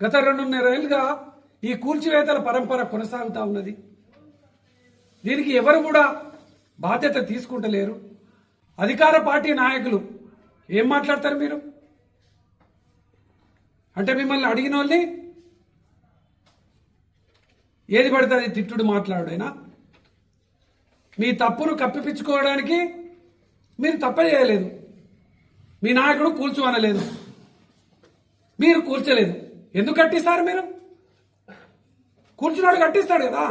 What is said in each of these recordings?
గత రెండున్నరేళ్ళుగా ఈ కూల్చివేతల పరంపర కొనసాగుతూ ఉన్నది. దీనికి ఎవరు కూడా బాధ్యత తీసుకుంటలేరు. అధికార పార్టీ నాయకులు ఏం మాట్లాడతారు మీరు? అంటే మిమ్మల్ని అడిగిన వాళ్ళని ఏది పడితే తిట్టుడు మాట్లాడేనా? మీ తప్పును కప్పిపించుకోవడానికి మీరు తప్ప చేయలేదు. మీ నాయకుడు కూల్చు అనలేదు మీరు కూల్చలేదు. ఎందుకు కట్టిస్తారు మీరు? కూర్చున్నాడు కట్టిస్తాడు కదా.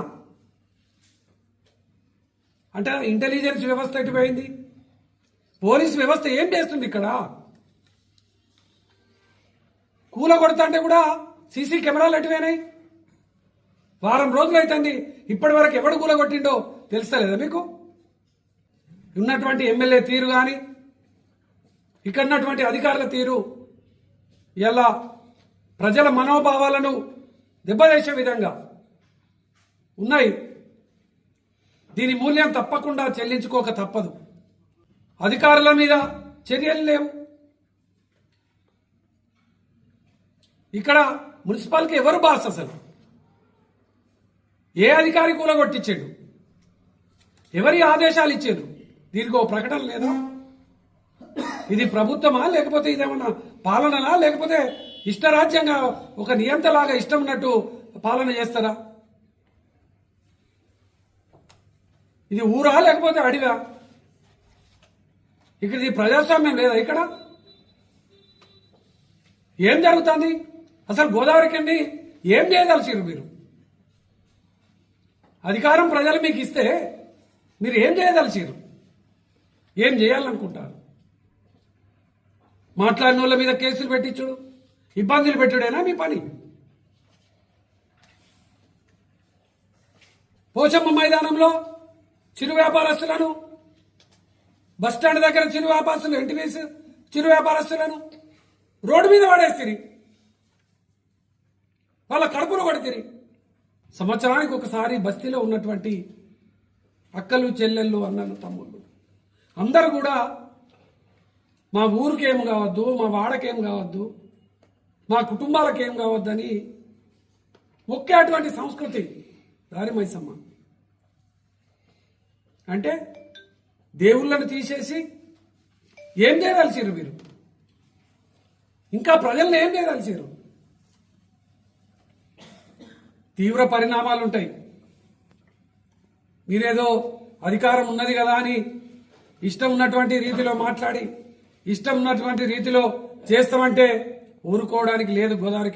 అంటే ఇంటెలిజెన్స్ వ్యవస్థ ఎటుపోయింది? పోలీస్ వ్యవస్థ ఏం చేస్తుంది ఇక్కడ? కూల కొడుతుంటే కూడా సీసీ కెమెరాలు ఎటువైనాయి? వారం రోజులు అవుతుంది ఇప్పటి వరకు ఎవడు కూల కొట్టిండో తెలుస్తలేదా మీకు? ఉన్నటువంటి ఎమ్మెల్యే తీరు కానీ ఇక్కడ ఉన్నటువంటి అధికారుల తీరు ఇలా ప్రజల మనోభావాలను దెబ్బతీసే విధంగా ఉన్నాయి. దీని మూల్యం తప్పకుండా చెల్లించుకోక తప్పదు. అధికారుల మీద చర్యలు లేవు. ఇక్కడ మున్సిపాలిటీ ఎవరు బాస్ అసలు? ఏ అధికారి కూలగొట్టించాడు? ఎవరి ఆదేశాలు ఇచ్చారు? దీనికి ఒక ప్రకటన లేదా? ఇది ప్రభుత్వమా లేకపోతే ఇదేమన్నా పాలననా లేకపోతే ఇష్టరాజ్యంగా ఒక నియంతలాగా ఇష్టం ఉన్నట్టు పాలన చేస్తారా? ఇది ఊరా లేకపోతే అడివా ఇక్కడ ఇది ప్రజాస్వామ్యం లేదా ఇక్కడ? ఏం జరుగుతుంది? అసలు గోదావరికి అండి ఏం చేయదలిచారు మీరు? అధికారం ప్రజలు మీకు ఇస్తే మీరు ఏం చేయదలిచారు ఏం చేయాలనుకుంటారు? మాట్లాడిన వాళ్ళ మీద కేసులు పెట్టించుడు? ఇబ్బందులు పెట్టుడేనా మీ పని? పోచమ్మ మైదానంలో చిరు వ్యాపారస్తులను బస్టాండ్ దగ్గర చిరు వ్యాపారస్తులు ఎంటివేసి చిరు వ్యాపారస్తులను రోడ్డు మీద పడేస్తుంది వాళ్ళ కడుపులు కొడుతుంది సంవత్సరానికి ఒకసారి బస్తీలో ఉన్నటువంటి అక్కలు చెల్లెళ్ళు అన్నలు తమ్ముళ్ళు. అందరూ కూడా మా ఊరికేం కావద్దు మా వాడకేం కావద్దు మా కుటుంబాలకు ఏం కావద్దని మొక్కేటువంటి సంస్కృతి దారి మైసమ్మ. అంటే దేవుళ్ళను తీసేసి ఏం చేయదలిచారు మీరు? ఇంకా ప్రజల్ని ఏం చేయదలిచారు తీవ్ర పరిణామాలు ఉంటాయి మీరేదో అధికారం ఉన్నది కదా అని ఇష్టం ఉన్నటువంటి రీతిలో మాట్లాడి ఇష్టం ఉన్నటువంటి రీతిలో చేస్తామంటే ఊరుకోవడానికి లేదు గోదావరికి